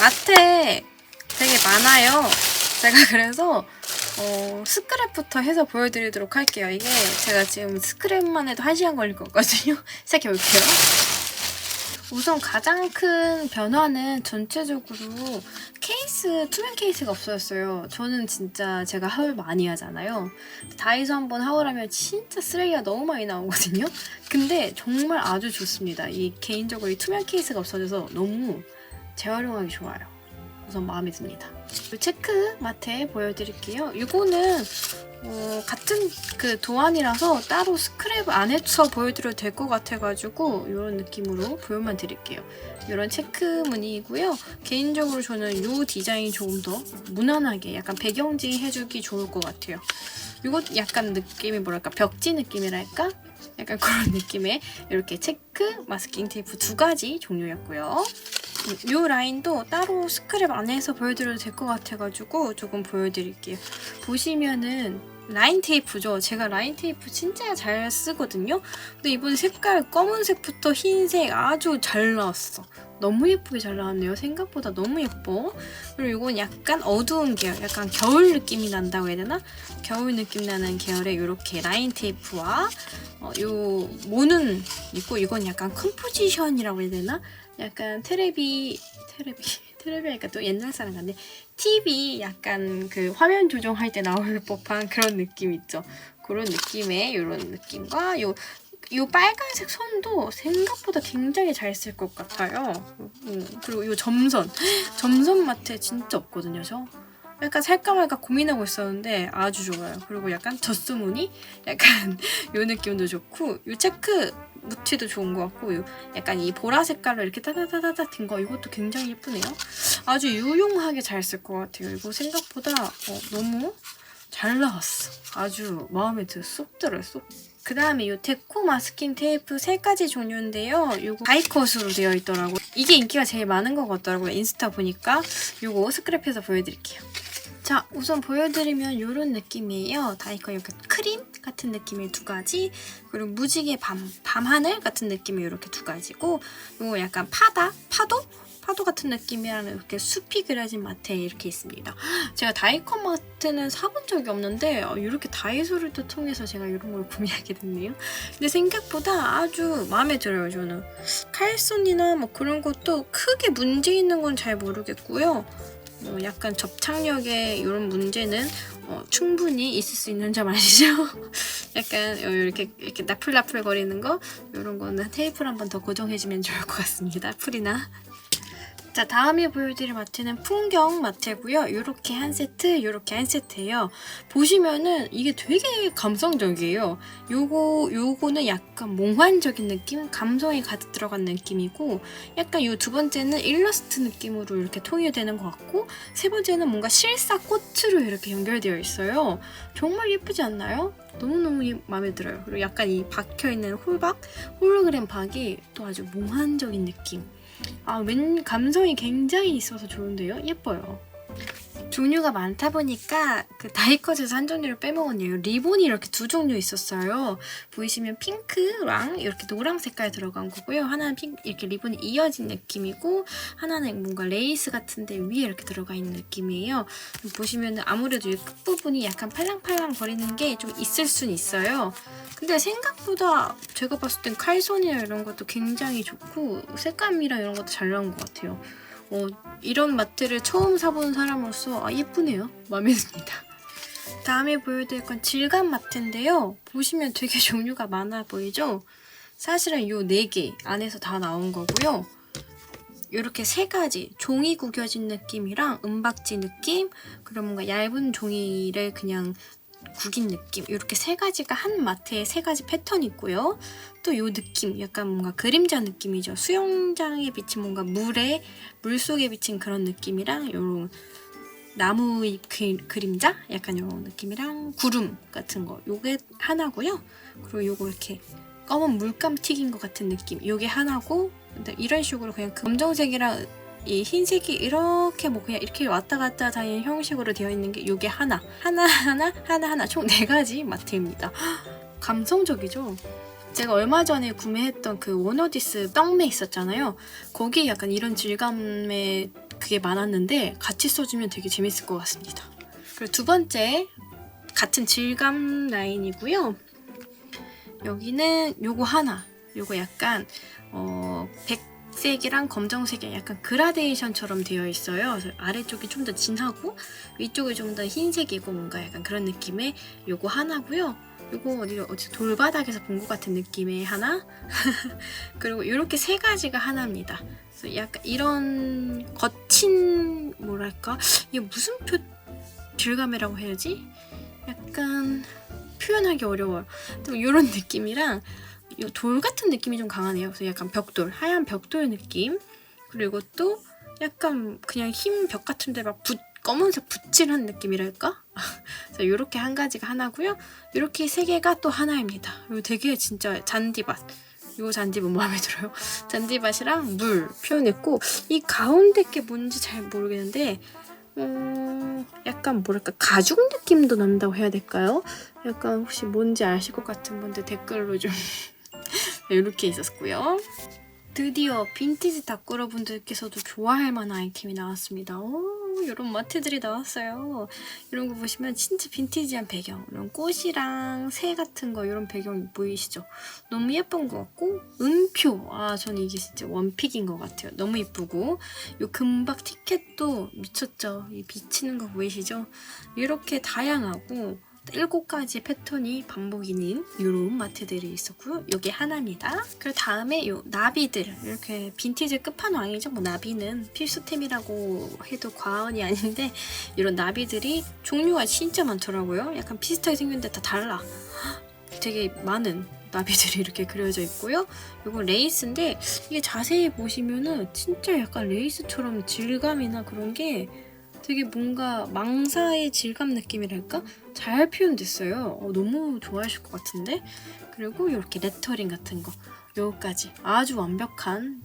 마트에 되게 많아요. 제가 그래서 어, 스크랩부터 해서 보여드리도록 할게요. 이게 제가 지금 스크랩만 해도 1시간 걸릴 거거든요. 시작해볼게요. 우선 가장 큰 변화는 전체적으로 케이스, 투명 케이스가 없어졌어요. 저는 진짜 제가 하울 많이 하잖아요. 다이소 한번 하울하면 진짜 쓰레기가 너무 많이 나오거든요. 근데 정말 아주 좋습니다. 이 개인적으로 이 투명 케이스가 없어져서 너무 재활용하기 좋아요. 우선 마음에 듭니다. 이 체크 마트에 보여드릴게요. 이거는 어, 같은 그 도안이라서 따로 스크랩 안 해서 보여드려도 될 것 같아가지고 이런 느낌으로 보여만 드릴게요. 이런 체크 무늬이고요. 개인적으로 저는 이 디자인이 조금 더 무난하게 약간 배경지 해주기 좋을 것 같아요. 이것 약간 느낌이 뭐랄까 벽지 느낌이랄까? 약간 그런 느낌의 이렇게 체크 마스킹 테이프 두 가지 종류였고요. 이 라인도 따로 스크랩 안에서 보여드려도 될 것 같아가지고 조금 보여드릴게요. 보시면은 라인 테이프죠. 제가 라인 테이프 진짜 잘 쓰거든요. 근데 이번 색깔 검은색부터 흰색 아주 잘 나왔어. 너무 예쁘게 잘 나왔네요. 생각보다 너무 예뻐. 그리고 이건 약간 어두운 계열, 약간 겨울 느낌이 난다고 해야 되나? 겨울 느낌 나는 계열의 이렇게 라인 테이프와 어, 요 모는 있고 이건 약간 컴포지션이라고 해야 되나? 약간 테레비 테레비 테레비니까 또 옛날 사람 같네. TV 약간 그 화면 조정할 때 나올 법한 그런 느낌 있죠. 그런 느낌의 이런 느낌과 요, 요 빨간색 선도 생각보다 굉장히 잘 쓸 것 같아요. 음, 그리고 요 점선. 점선 마트에 진짜 없거든요, 저. 약간 살까 말까 고민하고 있었는데 아주 좋아요. 그리고 약간 젖수무늬? 약간 요 느낌도 좋고 요 체크 무티도 좋은 것 같고 요 약간 이 보라 색깔로 이렇게 따다다다다 된 거 이것도 굉장히 예쁘네요. 아주 유용하게 잘 쓸 것 같아요. 이거 생각보다 어, 너무 잘 나왔어. 아주 마음에 들어 쏙 들어요. 쏙. 그 다음에 이 데코 마스킹 테이프 세 가지 종류인데요. 이거 바이컷으로 되어 있더라고요. 이게 인기가 제일 많은 것 같더라고요. 인스타 보니까 이거 스크랩해서 보여드릴게요. 자, 우선 보여드리면 이런 느낌이에요. 다이커 이렇게 크림 같은 느낌의 두 가지, 그리고 무지개 밤, 밤하늘 같은 느낌의 이렇게 두 가지고, 이거 약간 파다, 파도? 파도 같은 느낌이라는 이렇게 숲이 그려진 마트에 이렇게 있습니다. 제가 다이커 마트는 사본 적이 없는데 어, 이렇게 다이소를 또 통해서 제가 이런 걸 구매하게 됐네요. 근데 생각보다 아주 마음에 들어요, 저는. 칼손이나 뭐 그런 것도 크게 문제 있는 건 잘 모르겠고요. 어, 약간 접착력에 이런 문제는 어, 충분히 있을 수 있는 점 아시죠? 약간 어, 이렇게 이렇게 나풀나풀 거리는 거 이런 거는 테이프를 한번 더 고정해주면 좋을 것 같습니다. 풀이나. 자 다음에 보여드릴 마트는 풍경 마트고요. 이렇게 한 세트, 이렇게 한 세트예요. 보시면은 이게 되게 감성적이에요. 요거 요거는 약간 몽환적인 느낌, 감성이 가득 들어간 느낌이고, 약간 요 두 번째는 일러스트 느낌으로 이렇게 통일되는 것 같고, 세 번째는 뭔가 실사 꽃으로 이렇게 연결되어 있어요. 정말 예쁘지 않나요? 너무너무 예- 마음에 들어요. 그리고 약간 이 박혀있는 홀박, 홀로그램 박이 또 아주 몽환적인 느낌. 아, 웬 감성이 굉장히 있어서 좋은데요? 예뻐요. 종류가 많다 보니까 그 다이컷에서 한 종류를 빼먹었네요. 리본이 이렇게 두 종류 있었어요. 보이시면 핑크랑 이렇게 노랑 색깔 들어간 거고요. 하나는 핑 이렇게 리본이 이어진 느낌이고 하나는 뭔가 레이스 같은데 위에 이렇게 들어가 있는 느낌이에요. 보시면 아무래도 이 끝부분이 약간 팔랑팔랑 거리는 게 좀 있을 순 있어요. 근데 생각보다 제가 봤을 땐 칼손이나 이런 것도 굉장히 좋고 색감이랑 이런 것도 잘 나온 것 같아요. 어, 이런 마트를 처음 사본 사람으로서 아, 예쁘네요. 마음에 듭니다. 다음에 보여드릴 건 질감 마트인데요. 보시면 되게 종류가 많아 보이죠? 사실은 이네개 안에서 다 나온 거고요. 이렇게 세 가지 종이 구겨진 느낌이랑 은박지 느낌 그리고 뭔가 얇은 종이를 그냥 구긴 느낌 이렇게 세 가지가 한 마트에 세 가지 패턴이 있고요. 또이 느낌 약간 뭔가 그림자 느낌이죠. 수영장에 비친 뭔가 물에 물 속에 비친 그런 느낌이랑 이런 나무의 그, 그림자 약간 이런 느낌이랑 구름 같은 거 요게 하나고요. 그리고 요거 이렇게 검은 물감 튀긴 것 같은 느낌 요게 하나고 이런 식으로 그냥 검정색이랑 이 흰색이 이렇게 뭐 그냥 이렇게 왔다 갔다 다니는 형식으로 되어 있는 게 요게 하나 하나 하나 하나 하나 총 네 가지 마트입니다. 감성적이죠. 제가 얼마 전에 구매했던 그 워너디스 떡메 있었잖아요. 거기에 약간 이런 질감의 그게 많았는데 같이 써주면 되게 재밌을 것 같습니다. 그리고 두 번째 같은 질감 라인이고요. 여기는 요거 하나. 요거 약간 어 백 색이랑 검정색이 약간 그라데이션처럼 되어 있어요. 아래쪽이 좀 더 진하고 위쪽이 좀 더 흰색이고 뭔가 약간 그런 느낌의 요거 하나고요. 요거 어디 어디 돌바닥에서 본 것 같은 느낌의 하나. 그리고 이렇게 세 가지가 하나입니다. 그래서 약간 이런 거친 뭐랄까 이게 무슨 표 질감이라고 해야지? 약간 표현하기 어려워요. 또 이런 느낌이랑 이 돌 같은 느낌이 좀 강하네요. 그래서 약간 벽돌, 하얀 벽돌 느낌. 그리고 또 약간 그냥 흰 벽 같은데 막 붓, 검은색 붓질한 느낌이랄까? 그래서 이렇게 한 가지가 하나고요. 이렇게 세 개가 또 하나입니다. 이거 되게 진짜 잔디밭. 이 잔디밭 마음에 들어요. 잔디밭이랑 물 표현했고 이 가운데 게 뭔지 잘 모르겠는데 음, 약간 뭐랄까 가죽 느낌도 난다고 해야 될까요? 약간 혹시 뭔지 아실 것 같은 분들 댓글로 좀 이렇게 있었고요. 드디어 빈티지 다꾸러 분들께서도 좋아할 만한 아이템이 나왔습니다. 오, 이런 마트들이 나왔어요. 이런 거 보시면 진짜 빈티지한 배경, 이런 꽃이랑 새 같은 거 이런 배경 보이시죠? 너무 예쁜 것 같고 음표, 아 저는 이게 진짜 원픽인 것 같아요. 너무 예쁘고 이 금박 티켓도 미쳤죠. 이 비치는 거 보이시죠? 이렇게 다양하고 일곱 가지 패턴이 반복이는 이런 마트들이 있었고요. 이게 하나입니다. 그리고 다음에 요 나비들 이렇게 빈티지 끝판왕이죠. 뭐 나비는 필수템이라고 해도 과언이 아닌데 이런 나비들이 종류가 진짜 많더라고요. 약간 비슷하게 생겼는데 다 달라. 되게 많은 나비들이 이렇게 그려져 있고요. 이거 레이스인데 이게 자세히 보시면은 진짜 약간 레이스처럼 질감이나 그런 게 되게 뭔가 망사의 질감 느낌이랄까? 잘 표현됐어요. 어, 너무 좋아하실 것 같은데? 그리고 이렇게 레터링 같은 거. 요까지 아주 완벽한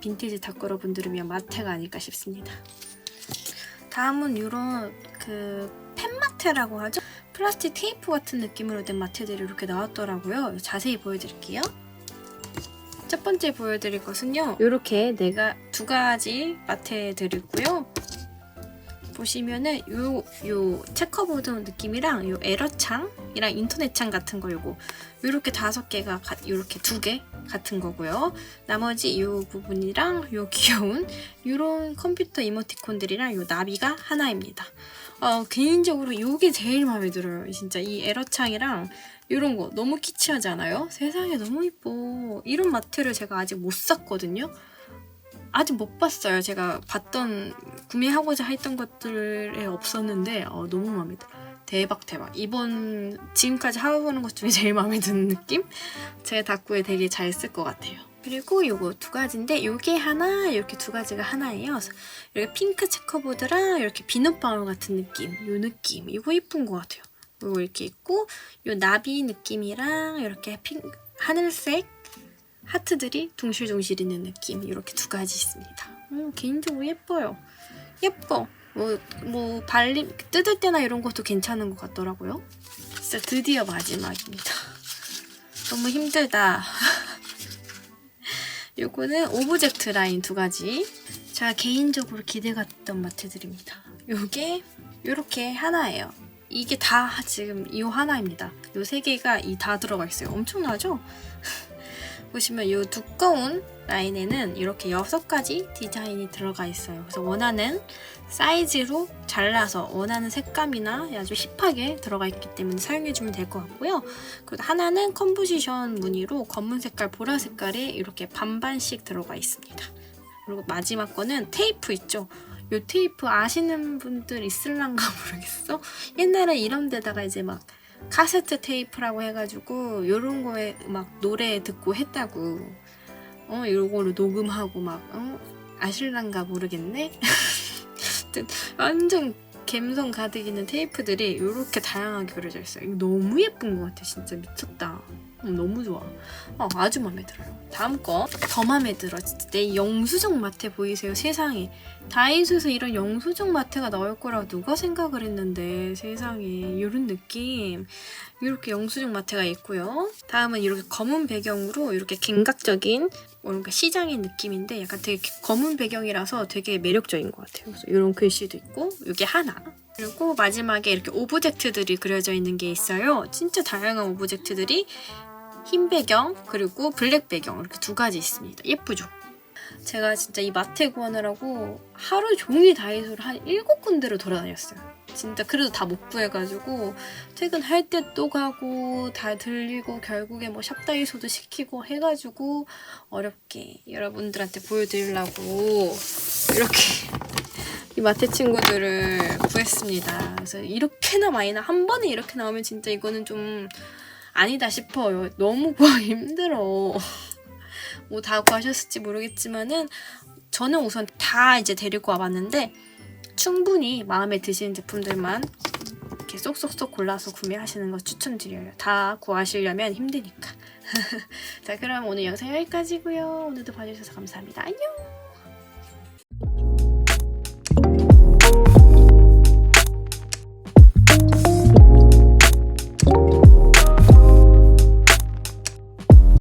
빈티지 닭거러 분들을 위한 마테가 아닐까 싶습니다. 다음은 이런 그 펜마테라고 하죠? 플라스틱 테이프 같은 느낌으로 된 마테들이 이렇게 나왔더라고요. 자세히 보여드릴게요. 첫 번째 보여드릴 것은요. 이렇게 내가 두 가지 마테들이 있고요. 보시면은 요, 요 체커보드 느낌이랑 요 에러창이랑 인터넷창 같은 거 요거 요렇게 다섯 개가 가, 요렇게 두 개 같은 거고요. 나머지 요 부분이랑 요 귀여운 요런 컴퓨터 이모티콘들이랑 요 나비가 하나입니다. 어, 개인적으로 요게 제일 마음에 들어요. 진짜 이 에러창이랑 이런 거 너무 키치하지 않아요? 세상에 너무 이뻐. 이런 마트를 제가 아직 못 샀거든요. 아직 못 봤어요. 제가 봤던 구매하고자 했던 것들에 없었는데 어, 너무 마음에 들어. 대박 대박. 이번 지금까지 하고보는 것 중에 제일 마음에 드는 느낌? 제 다꾸에 되게 잘 쓸 것 같아요. 그리고 요거 두 가지인데 요게 하나 이렇게 두 가지가 하나예요. 이렇게 핑크 체커보드랑 이렇게 비눗방울 같은 느낌 요 느낌 이거 예쁜 것 같아요. 요거 이렇게 있고 요 나비 느낌이랑 이렇게 핑 하늘색 하트들이 둥실둥실 있는 느낌 이렇게 두 가지 있습니다. 음, 개인적으로 예뻐요. 예뻐. 뭐, 뭐 발림 뜯을 때나 이런 것도 괜찮은 것 같더라고요. 진짜 드디어 마지막입니다. 너무 힘들다. 요거는 오브젝트 라인 두 가지. 제가 개인적으로 기대갔던 마트들입니다. 요게 요렇게 하나예요. 이게 다 지금 이 하나입니다. 요 세 개가 이 다 들어가 있어요. 엄청나죠? 보시면 이 두꺼운 라인에는 이렇게 6가지 디자인이 들어가 있어요. 그래서 원하는 사이즈로 잘라서 원하는 색감이나 아주 힙하게 들어가 있기 때문에 사용해주면 될 것 같고요. 그리고 하나는 컴포지션 무늬로 검은 색깔, 보라 색깔에 이렇게 반반씩 들어가 있습니다. 그리고 마지막 거는 테이프 있죠? 이 테이프 아시는 분들 있을란가 모르겠어? 옛날에 이런 데다가 이제 막 카세트 테이프라고 해가지고 요런 거에 막 노래 듣고 했다고. 어 요거를 녹음하고 막 어? 아실란가 모르겠네? 완전 감성 가득 있는 테이프들이 이렇게 다양하게 그려져 있어요. 이거 너무 예쁜 것 같아. 진짜 미쳤다. 어, 너무 좋아 어, 아주 마음에 들어요 다음 거 더 마음에 들어 진짜 내 영수증 마트 보이세요 세상에 다이소에서 이런 영수증 마트가 나올 거라고 누가 생각을 했는데 세상에 이런 느낌 이렇게 영수증 마트가 있고요. 다음은 이렇게 검은 배경으로 이렇게 감각적인 뭔가 시장인 느낌인데 약간 되게 검은 배경이라서 되게 매력적인 것 같아요. 그래서 이런 글씨도 있고 이게 하나. 그리고 마지막에 이렇게 오브젝트들이 그려져 있는 게 있어요. 진짜 다양한 오브젝트들이 흰 배경 그리고 블랙 배경 이렇게 두 가지 있습니다. 예쁘죠? 제가 진짜 이 마트 구하느라고 하루 종일 다이소를 한 일곱 군데로 돌아다녔어요. 진짜 그래도 다 못 구해가지고 퇴근할 때 또 가고 다 들리고 결국에 뭐 샵다이소도 시키고 해가지고 어렵게 여러분들한테 보여드리려고 이렇게 이 마트 친구들을 구했습니다. 그래서 이렇게나 많이 나, 한 번에 이렇게 나오면 진짜 이거는 좀 아니다 싶어요. 너무 구하기 힘들어. 뭐 다 구하셨을지 모르겠지만은 저는 우선 다 이제 데리고 와봤는데 충분히 마음에 드시는 제품들만 이렇게 쏙쏙쏙 골라서 구매하시는 거 추천드려요. 다 구하시려면 힘드니까. 자, 그럼 오늘 영상 여기까지고요. 오늘도 봐주셔서 감사합니다. 안녕!